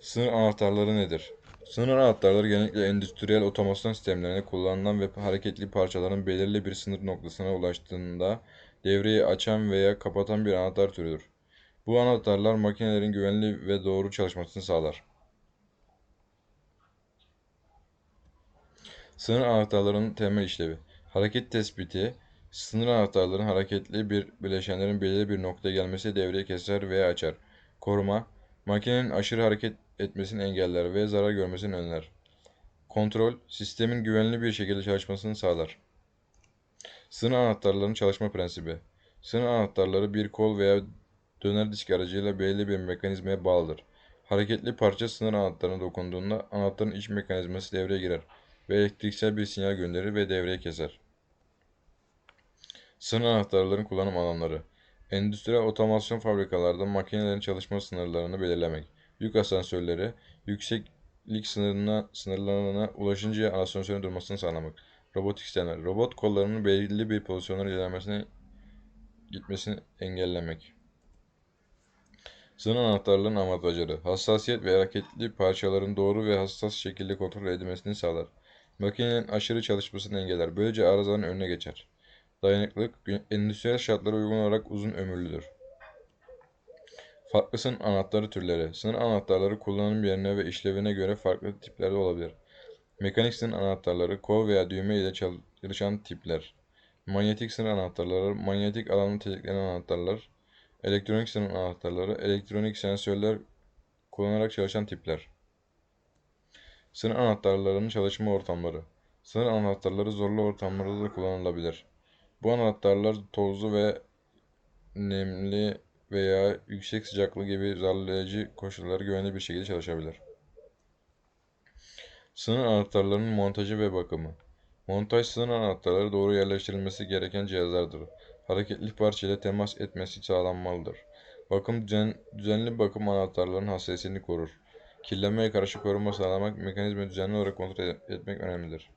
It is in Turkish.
Sınır anahtarları nedir? Sınır anahtarları genellikle endüstriyel otomasyon sistemlerinde kullanılan ve hareketli parçaların belirli bir sınır noktasına ulaştığında devreyi açan veya kapatan bir anahtar türüdür. Bu anahtarlar makinelerin güvenli ve doğru çalışmasını sağlar. Sınır anahtarlarının temel işlevi. Hareket tespiti, sınır anahtarların hareketli bir bileşenlerin belirli bir noktaya gelmesi devreyi keser veya açar. Koruma, makinenin aşırı hareket etmesini engeller ve zarar görmesini önler. Kontrol, sistemin güvenli bir şekilde çalışmasını sağlar. Sınır anahtarlarının çalışma prensibi. Sınır anahtarları bir kol veya döner disk aracıyla belirli bir mekanizmaya bağlıdır. Hareketli parça sınır anahtarına dokunduğunda anahtarın iç mekanizması devreye girer ve elektriksel bir sinyal gönderir ve devreyi keser. Sınır anahtarların kullanım alanları. Endüstriyel otomasyon fabrikalarda makinelerin çalışma sınırlarını belirlemek. Yük asansörleri, yükseklik sınırına, sınırlarına ulaşıncaya asansörün durmasını sağlamak. Robotik sistemler, robot kollarının belirli bir pozisyonlara ilerlemesine gitmesini engellemek. Sınır anahtarlarının avantajları. Hassasiyet ve hareketli parçaların doğru ve hassas şekilde kontrol edilmesini sağlar. Makinenin aşırı çalışmasını engeller. Böylece arızaların önüne geçer. Dayanıklılık, gü- endüstriyel şartlara uygun olarak uzun ömürlüdür. Farklı sınır anahtarı türleri. Sınır anahtarları kullanım yerine ve işlevine göre farklı tiplerde olabilir. Mekanik sınır anahtarları, kol veya düğme ile çalışan tipler. Manyetik sınır anahtarları, manyetik alanı tetiklenen anahtarlar. Elektronik sınır anahtarları, elektronik sensörler kullanarak çalışan tipler. Sınır anahtarlarının çalışma ortamları. Sınır anahtarları zorlu ortamlarda da kullanılabilir. Bu anahtarlar tozlu ve nemli veya yüksek sıcaklık gibi zorlayıcı koşullarda güvenli bir şekilde çalışabilir. Sınır anahtarlarının montajı ve bakımı. Montaj sınır anahtarları doğru yerleştirilmesi gereken cihazlardır. Hareketli parça ile temas etmesi sağlanmalıdır. Bakım düzen, düzenli bakım anahtarların hassasiyetini korur. Kirlenmeye karşı koruma sağlamak, mekanizmayı düzenli olarak kontrol etmek önemlidir.